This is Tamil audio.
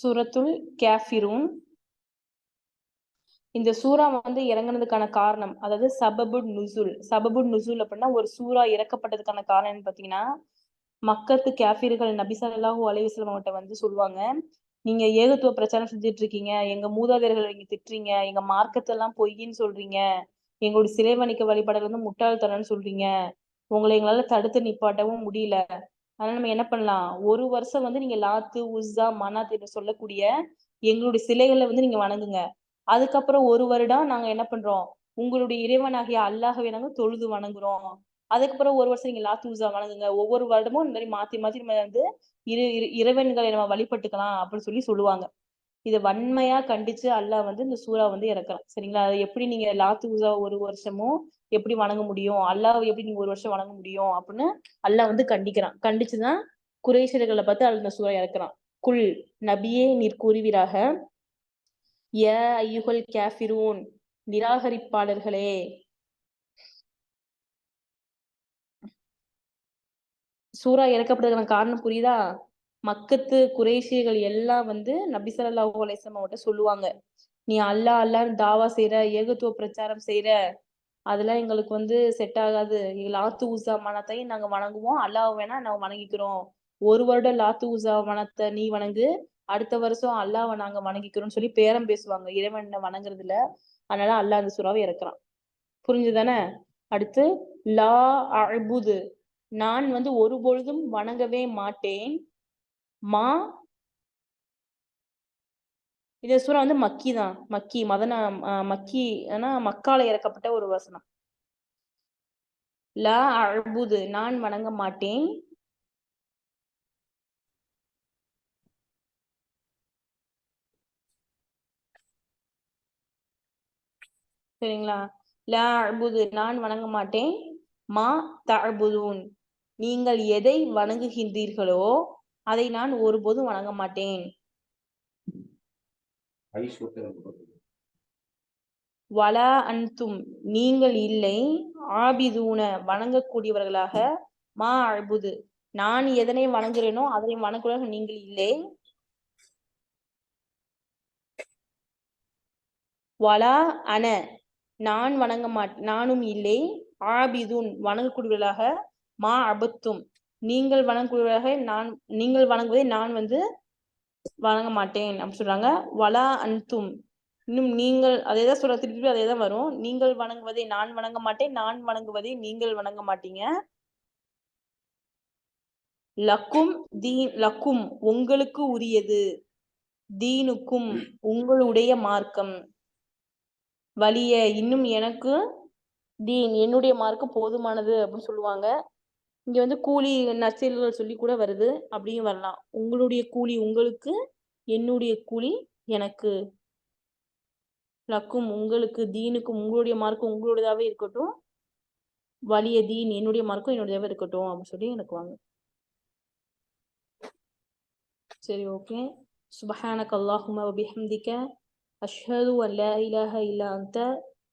சூரத்துல் கேஃபிரூன். இந்த சூறா வந்து இறங்குனதுக்கான காரணம் அதாவது சபபுட் நுசுல். சபபுட் நுசுல் அப்படின்னா ஒரு சூறா இறக்கப்பட்டதுக்கான காரணம் பாத்தீங்கன்னா மக்கத்து கேஃபிர்கள் நபி ஸல்லல்லாஹு அலைஹி வந்து சொல்லுவாங்க நீங்க ஏகத்துவ பிரச்சாரம் செஞ்சுட்டு இருக்கீங்க எங்க மூதாதையர்கள் நீங்க திட்டுறீங்க எங்க மார்க்கத்தெல்லாம் பொய்ன்னு சொல்றீங்க எங்களுடைய சிலை வணிக வழிபாடுகள் வந்து முட்டாள்தனம்னு சொல்றீங்க உங்களை எங்களால தடுத்து நிப்பாட்டவும் முடியல அதனால நம்ம என்ன பண்ணலாம்? ஒரு வருஷம் வந்து நீங்க லாத்து உஸ்ஸா மனாத் என்று சொல்லக்கூடிய எங்களுடைய சிலைகளை வந்து நீங்க வணங்குங்க. அதுக்கப்புறம் ஒரு வருடம் நாங்க என்ன பண்றோம்? உங்களுடைய இறைவனாகிய அல்லாஹவே நாங்க தொழுது வணங்குறோம். அதுக்கப்புறம் ஒரு வருஷம் நீங்க லாத்து உஸ்ஸா வணங்குங்க. ஒவ்வொரு வருடமும் இந்த மாதிரி மாத்தி மாத்தி நம்ம வந்து இரு இரு- இறைவன்களை நம்ம வழிபட்டுக்கலாம் அப்படின்னு சொல்லி சொல்லுவாங்க. இதை வன்மையா கண்டிச்சு அல்லாஹ் வந்து இந்த சூறா வந்து இறக்குறான். சரிங்களா? அது எப்படி நீங்க லாத்து உசா ஒரு வருஷமும் எப்படி வணங்க முடியும்? அல்லாஹ் எப்படி நீங்க ஒரு வருஷம் வணங்க முடியும்? அப்படின்னு அல்லாஹ் வந்து கண்டிக்கிறான். கண்டிச்சுதான் குறைசீர்களை பார்த்து அந்த இந்த சூறா இறக்குறான். குல் நபியே நீர் கூறுவீராக ஏ ஐயுகல் கேஃபிரூன் நிராகரிப்பாளர்களே. சூறா இறக்கப்படுறதுக்கான காரணம் புரியுதா? மக்கத்து குறைஷிகள் எல்லாம் வந்து நபி ஸல்லல்லாஹு அலைஹி சொல்லுவாங்க. நீ அல்லாஹ் அல்லாஹ்னு தாவா செய்யற ஏகத்துவ பிரச்சாரம் செய்யற அதெல்லாம் எங்களுக்கு வந்து செட் ஆகாது. லாத்து உசா மனத்தையும் நாங்க வணங்குவோம். அல்லாஹ் வேணா நாங்க வணங்கிக்கிறோம். ஒரு வருடம் லாத்து உசா மனத்தை நீ வணங்கு. அடுத்த வருஷம் அல்லாவை நாங்க வணங்கிக்கிறோம்னு சொல்லி பேரம் பேசுவாங்க. இறைவனை வணங்குறதுல அதனால அல்லாஹ் அந்த சுறாவை இறக்குறான். புரிஞ்சுதானே அடுத்து லா அழ்புது நான் வந்து ஒரு பொழுதும் வணங்கவே மாட்டேன். மா. இந்த சூறா வந்து மக்கி தான். மக்கி மதன மக்கி ஆனா மக்கால இறக்கப்பட்ட ஒரு வசனம். லா அழ்புது நான் வணங்க மாட்டேன். சரிங்களா? லா அழ்புது நான் வணங்க மாட்டேன். மா தழ்புதூன் நீங்கள் எதை வணங்குகின்றீர்களோ அதை நான் ஒருபோதும் வணங்க மாட்டேன். வலா அன்தும் நீங்கள் இல்லை ஆபிதூன வணங்கக்கூடியவர்களாக மா அழ்புது நான் எதனை வணங்குறேனோ அதனை வணங்குவதாக நீங்கள் இல்லை. வலா அன நான் வணங்க மாட் நானும் இல்லை ஆபிதுன் வணங்கக்கூடியவர்களாக மா அபத்தும் நீங்கள் வணங்குவதாக நான் நீங்கள் வணங்குவதை நான் வந்து வணங்க மாட்டேன் அப்படின்னு சொல்றாங்க. வலா அன்தும். இன்னும் நீங்கள் அதே தான் சொல்ற திருப்பி அதே தான் வரும். நீங்கள் வணங்குவதை நான் வணங்க மாட்டேன். நான் வணங்குவதை நீங்கள் வணங்க மாட்டீங்க. லக்கும் தீன் லக்கும் உங்களுக்கு உரியது. தீனுக்கும் உங்களுடைய மார்க்கம். வலிய இன்னும் எனக்கு தீன் என்னுடைய மார்க்கம் போதுமானது அப்படின்னு சொல்லுவாங்க. இங்க வந்து கூலி நற்செயல்கள் சொல்லி கூட வருது. அப்படியும் வரலாம். உங்களுடைய கூலி உங்களுக்கு என்னுடைய கூலி எனக்கு. லக்கும் உங்களுக்கு தீனுக்கும் உங்களுடைய மார்க்கும் உங்களுடையதாவே இருக்கட்டும். வலிய தீன் என்னுடைய மார்க்கும் என்னுடையதாவே இருக்கட்டும் அப்படின்னு சொல்லி எனக்கு வாங்க. சரி ஓகே. சுபஹானக் அல்லாஹும்ம வபிஹம்திக அஷ்ஹது அன் இலாஹ இல்லா அந்த